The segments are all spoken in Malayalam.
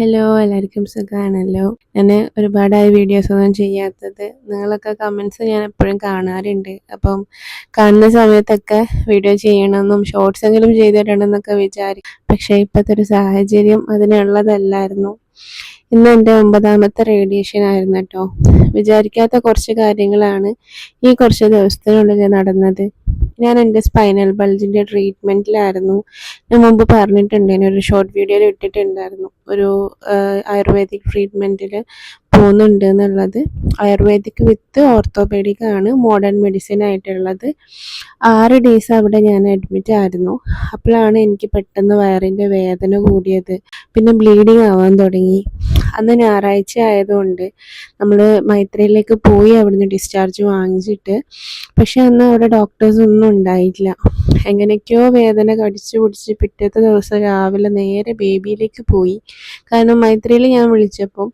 ഹലോ എല്ലാവർക്കും സുഖമാണല്ലോ ഞാൻ ഒരുപാടായി വീഡിയോസ് ഒന്നും ചെയ്യാത്തത്. നിങ്ങളൊക്കെ കമൻസ് ഞാൻ എപ്പോഴും കാണാറുണ്ട്. അപ്പം കാണുന്ന സമയത്തൊക്കെ വീഡിയോ ചെയ്യണമെന്നും ഷോർട്സ് എങ്കിലും ചെയ്തിടണമെന്നൊക്കെ വിചാരിക്കും പക്ഷേ ഇപ്പോഴത്തെ ഒരു സാഹചര്യം അതിനുള്ളതല്ലായിരുന്നു. ഇന്ന് എന്റെ ഒമ്പതാമത്തെ റേഡിയേഷൻ ആയിരുന്നു കേട്ടോ. വിചാരിക്കാത്ത കുറച്ച് കാര്യങ്ങളാണ് ഈ കുറച്ച് ദിവസത്തിനുള്ളിൽ നടന്നത്. ഞാൻ എന്റെ സ്പൈനൽ ബൾജിന്റെ ട്രീറ്റ്മെന്റിലായിരുന്നു ഞാൻ മുമ്പ് പറഞ്ഞിട്ടുണ്ട് ഒരു ഷോർട്ട് വീഡിയോയിൽ ഇട്ടിട്ടുണ്ടായിരുന്നു. ഒരു ആയുർവേദിക് ട്രീറ്റ്മെന്റിൽ പോകുന്നുണ്ട് എന്നുള്ളത്. ആയുർവേദിക് വിത്ത് ഓർത്തോപെഡിക് ആണ് മോഡേൺ മെഡിസിൻ ആയിട്ടുള്ളത്. ആറ് ഡേയ്സ് അവിടെ ഞാൻ അഡ്മിറ്റ് ആയിരുന്നു. അപ്പോഴാണ് എനിക്ക് പെട്ടെന്ന് വയറിന്റെ വേദന കൂടിയത്. പിന്നെ ബ്ലീഡിങ് ആവാൻ തുടങ്ങി. അന്ന് ഞായറാഴ്ച ആയതുകൊണ്ട് നമ്മൾ മൈത്രയിലേക്ക് പോയി അവിടുന്ന് ഡിസ്ചാർജ് വാങ്ങിച്ചിട്ട്. പക്ഷേ അന്ന് അവിടെ ഡോക്ടേഴ്സ് ഒന്നും ഉണ്ടായിട്ടില്ല എങ്ങനെയൊക്കെയോ വേദന കടിച്ചു പിടിച്ച് പിറ്റത്തെ ദിവസം രാവിലെ നേരെ ബേബിയിലേക്ക് പോയി. കാരണം മൈത്രിയിൽ ഞാൻ വിളിച്ചപ്പോൾ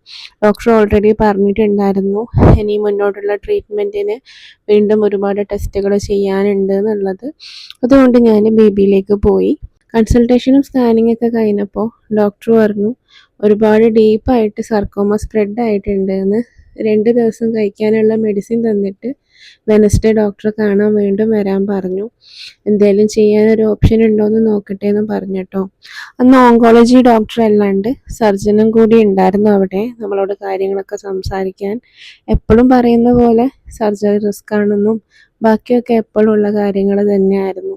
ഡോക്ടർ ഓൾറെഡി പറഞ്ഞിട്ടുണ്ടായിരുന്നു ഇനി മുന്നോട്ടുള്ള ട്രീറ്റ്മെന്റിന് വീണ്ടും ഒരുപാട് ടെസ്റ്റുകൾ ചെയ്യാനുണ്ട് എന്നുള്ളത്. അതുകൊണ്ട് ഞാൻ ബേബിയിലേക്ക് പോയി. കൺസൾട്ടേഷനും സ്കാനിങ് ഒക്കെ കഴിഞ്ഞപ്പോൾ ഡോക്ടർ പറഞ്ഞു ഒരുപാട് ഡീപ്പായിട്ട് സർക്കോമ സ്പ്രെഡ് ആയിട്ടുണ്ട് എന്ന് രണ്ട് ദിവസം കഴിക്കാനുള്ള മെഡിസിൻ തന്നിട്ട് വെനസ്ഡേ ഡോക്ടറെ കാണാൻ വീണ്ടും വരാൻ പറഞ്ഞു. എന്തെങ്കിലും ചെയ്യാനൊരു ഓപ്ഷൻ ഉണ്ടോ എന്ന് നോക്കട്ടെ എന്ന് പറഞ്ഞിട്ടോ. അന്ന് ഓങ്കോളജി ഡോക്ടർ അല്ലാണ്ട് സർജനും കൂടി ഉണ്ടായിരുന്നു അവിടെ. നമ്മളോട് കാര്യങ്ങളൊക്കെ സംസാരിക്കാൻ എപ്പോഴും പറയുന്ന പോലെ സർജറി റിസ്ക് ആണെന്നും ബാക്കിയൊക്കെ എപ്പോഴും ഉള്ള കാര്യങ്ങൾ തന്നെയായിരുന്നു.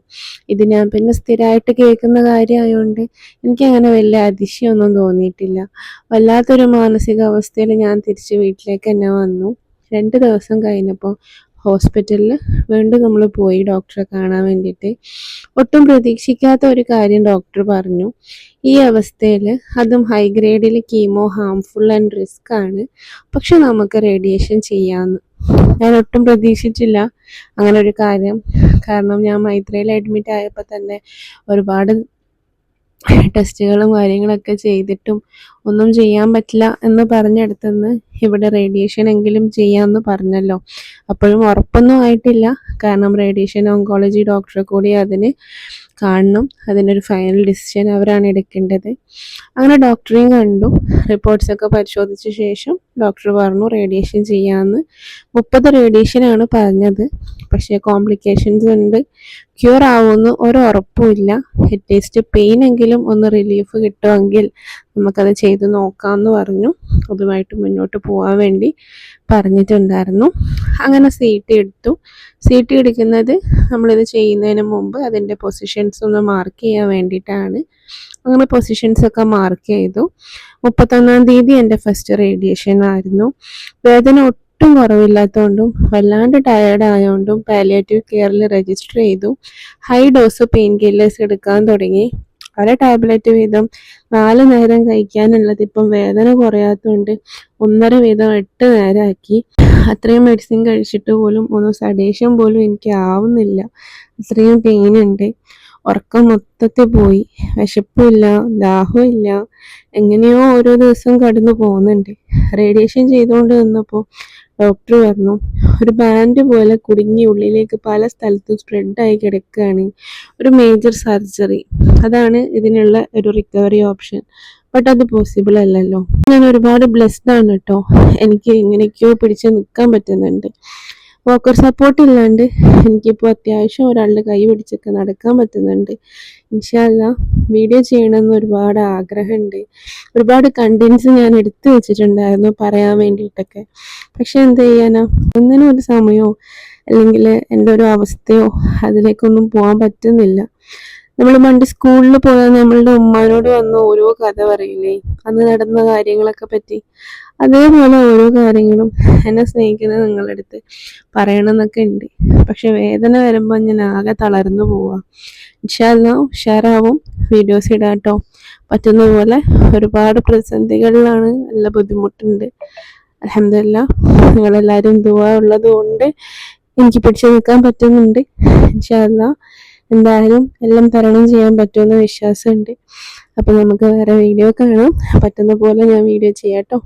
ഇത് ഞാൻ പിന്നെ സ്ഥിരമായിട്ട് കേൾക്കുന്ന കാര്യമായതുകൊണ്ട് എനിക്കങ്ങനെ വലിയ അതിശയമൊന്നും തോന്നിയിട്ടില്ല. വല്ലാത്തൊരു മാനസികാവസ്ഥയിൽ ഞാൻ തിരിച്ച് വീട്ടിലേക്ക് തന്നെ വന്നു. രണ്ട് ദിവസം കഴിഞ്ഞപ്പോൾ ഹോസ്പിറ്റലിൽ വീണ്ടും നമ്മൾ പോയി ഡോക്ടറെ കാണാൻ വേണ്ടിയിട്ട്. ഒട്ടും പ്രതീക്ഷിക്കാത്ത ഒരു കാര്യം ഡോക്ടർ പറഞ്ഞു. ഈ അവസ്ഥയിൽ അതും ഹൈ ഗ്രേഡിൽ കീമോ ഹാംഫുൾ ആൻഡ് റിസ്ക് ആണ്. പക്ഷെ നമുക്ക് റേഡിയേഷൻ ചെയ്യാമെന്ന് ഞാൻ ഒട്ടും പ്രതീക്ഷിച്ചില്ല അങ്ങനെ ഒരു കാര്യം. കാരണം ഞാൻ മൈത്രയിൽ അഡ്മിറ്റ് ആയപ്പോൾ തന്നെ ഒരുപാട് ടെസ്റ്റുകളും കാര്യങ്ങളൊക്കെ ചെയ്തിട്ടും ഒന്നും ചെയ്യാൻ പറ്റില്ല എന്ന് പറഞ്ഞെടുത്തുനിന്ന് ഇവിടെ റേഡിയേഷൻ എങ്കിലും ചെയ്യാമെന്ന് പറഞ്ഞല്ലോ. അപ്പോഴും ഉറപ്പൊന്നും ആയിട്ടില്ല. കാരണം റേഡിയേഷൻ ഓങ്കോളജി ഡോക്ടറെ കൂടി അതിന് കാണണം. അതിനൊരു ഫൈനൽ ഡിസിഷൻ അവരാണ് എടുക്കേണ്ടത്. അങ്ങനെ ഡോക്ടറെയും കണ്ടു. റിപ്പോർട്ട്സൊക്കെ പരിശോധിച്ച ശേഷം ഡോക്ടർ പറഞ്ഞു റേഡിയേഷൻ ചെയ്യാമെന്ന് മുപ്പത് റേഡിയേഷനാണ് പറഞ്ഞത്. പക്ഷേ കോംപ്ലിക്കേഷൻസ് ഉണ്ട്. ക്യൂർ ആവുമെന്ന് ഒരു ഉറപ്പുമില്ല അറ്റ്ലീസ്റ്റ് പെയിൻ എങ്കിലും ഒന്ന് റിലീഫ് കിട്ടുമെങ്കിൽ നമുക്കത് ചെയ്ത് നോക്കാമെന്ന് പറഞ്ഞു. അതുമായിട്ട് മുന്നോട്ട് പോകാൻ വേണ്ടി പറഞ്ഞിട്ടുണ്ടായിരുന്നു. അങ്ങനെ സി ടി എടുത്തു. സി ടി എടുക്കുന്നത് നമ്മളിത് ചെയ്യുന്നതിന് മുമ്പ് അതിന്റെ പൊസിഷൻസ് ഒന്ന് മാർക്ക് ചെയ്യാൻ വേണ്ടിയിട്ടാണ്. അങ്ങനെ പൊസിഷൻസ് ഒക്കെ മാർക്ക് ചെയ്തു. മുപ്പത്തൊന്നാം തീയതി എന്റെ ഫസ്റ്റ് റേഡിയേഷൻ ആയിരുന്നു. വേദന ഒട്ടും കുറവില്ലാത്തതുകൊണ്ടും വല്ലാണ്ട് ടയേർഡ് ആയതുകൊണ്ടും പാലിയേറ്റീവ് കെയറിൽ രജിസ്റ്റർ ചെയ്തു. ഹൈ ഡോസ് പെയിൻ കില്ലേഴ്സ് എടുക്കാൻ തുടങ്ങി. അര ടാബ്ലറ്റ് വീതം നാല് നേരം കഴിക്കാനുള്ളത് ഇപ്പം വേദന കുറയാത്തതുകൊണ്ട് ഒന്നര വീതം എട്ട് നേരമാക്കി അത്രയും മെഡിസിൻ കഴിച്ചിട്ട് പോലും ഒന്ന് സഡേഷൻ പോലും എനിക്ക് ആവുന്നില്ല. അത്രയും പെയിൻ ഉണ്ട്. ഉറക്കം മൊത്തത്തിൽ പോയി. വിശപ്പില്ല ദാഹമില്ല. എങ്ങനെയോ ഓരോ ദിവസം കടന്നു പോകുന്നുണ്ട്. റേഡിയേഷൻ ചെയ്തുകൊണ്ട് നിന്നപ്പോൾ ഡോക്ടർ പറഞ്ഞു ഒരു ബാൻഡ് പോലെ കുടുങ്ങി ഉള്ളിലേക്ക് പല സ്ഥലത്തും സ്പ്രെഡായി കിടക്കുകയാണ്. ഒരു മേജർ സർജറി. അതാണ് ഇതിനുള്ള ഒരു റിക്കവറി ഓപ്ഷൻ. ബട്ട് അത് പോസിബിൾ അല്ലല്ലോ. ഞാൻ ഒരുപാട് ബ്ലെസ്ഡ് ആണ് കേട്ടോ. എനിക്ക് എങ്ങനെയൊക്കെയോ പിടിച്ച് നിൽക്കാൻ പറ്റുന്നുണ്ട്. വോക്കർ സപ്പോർട്ട് ഇല്ലാണ്ട് എനിക്കിപ്പോൾ അത്യാവശ്യം ഒരാളുടെ കൈ പിടിച്ചൊക്കെ നടക്കാൻ പറ്റുന്നുണ്ട്. ഇൻഷാല്ല വീഡിയോ ചെയ്യണമെന്ന് ഒരുപാട് ആഗ്രഹമുണ്ട്. ഒരുപാട് കണ്ടൻസ് ഞാൻ എടുത്തു വെച്ചിട്ടുണ്ടായിരുന്നു പറയാൻ വേണ്ടിയിട്ടൊക്കെ. പക്ഷെ എന്ത് ചെയ്യാനാ? ഒന്നിനും ഒരു സമയമോ അല്ലെങ്കിൽ എന്റെ ഒരു അവസ്ഥയോ അതിലേക്കൊന്നും പോകാൻ പറ്റുന്നില്ല. നമ്മൾ പണ്ട് സ്കൂളിൽ പോയാൽ നമ്മളുടെ ഉമ്മാനോട് വന്ന ഓരോ കഥ പറയില്ലേ? അന്ന് നടന്ന കാര്യങ്ങളൊക്കെ പറ്റി. അതേപോലെ ഓരോ കാര്യങ്ങളും എന്നെ സ്നേഹിക്കുന്ന നിങ്ങളുടെ അടുത്ത് പറയണമെന്നൊക്കെ ഉണ്ട്. പക്ഷെ വേദന വരുമ്പോൾ ഞാൻ ആകെ തളർന്നു പോവാം. ഇൻഷാല്ല ഉഷാറാവും. വീഡിയോസ് ഇടാട്ടോ പറ്റുന്ന പോലെ ഒരുപാട് പ്രതിസന്ധികളിലാണ് നല്ല ബുദ്ധിമുട്ടുണ്ട്. അലഹമില്ല നിങ്ങളെല്ലാവരും ദുവാ ഉള്ളത് കൊണ്ട് എനിക്ക് പിടിച്ചു നിൽക്കാൻ പറ്റുന്നുണ്ട്. ഇൻഷാല്ല എന്തായാലും എല്ലാം തരണം ചെയ്യാൻ പറ്റുമെന്ന് വിശ്വാസമുണ്ട്. അപ്പോൾ നമുക്ക് വേറെ വീഡിയോ കാണാം. പറ്റുന്ന പോലെ ഞാൻ വീഡിയോ ചെയ്യാം കേട്ടോ.